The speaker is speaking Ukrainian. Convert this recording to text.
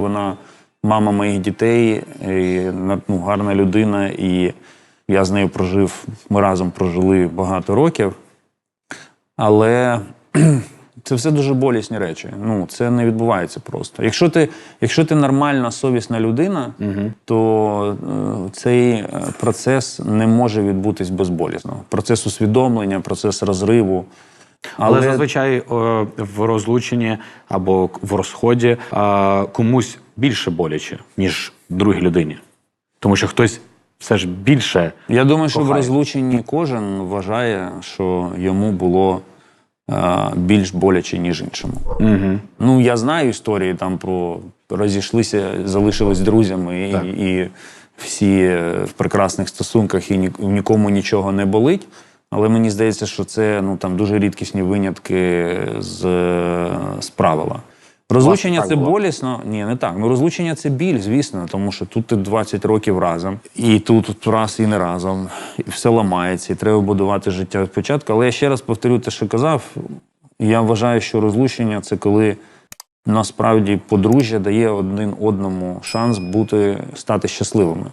Вона мама моїх дітей, і, ну, гарна людина, і я з нею прожив, ми разом прожили багато років. Але це все дуже болісні речі. Ну, це не відбувається просто. Якщо ти, якщо ти нормальна, совісна людина, то е, цей е, процес не може відбутись безболісно. Процес усвідомлення, процес розриву. Але, зазвичай е, в розлученні або в розході е, комусь більше боляче, ніж другій людині. Тому що хтось все ж більше. Я думаю, що в розлученні кожен вважає, що йому було е, більш боляче, ніж іншому. Угу. Ну, я знаю історії там про розійшлися, залишились друзями, і, і всі в прекрасних стосунках, і ні, нікому нічого не болить. Але мені здається, що це ну там дуже рідкісні винятки з, з правила. Розлучення це було? болісно? Ні, не так. Ну розлучення це біль, звісно, тому що тут ти 20 років разом, і тут раз і не разом, і все ламається, і треба будувати життя спочатку. Але я ще раз повторю те, що казав. Я вважаю, що розлучення це коли насправді подружжя дає один одному шанс бути стати щасливими.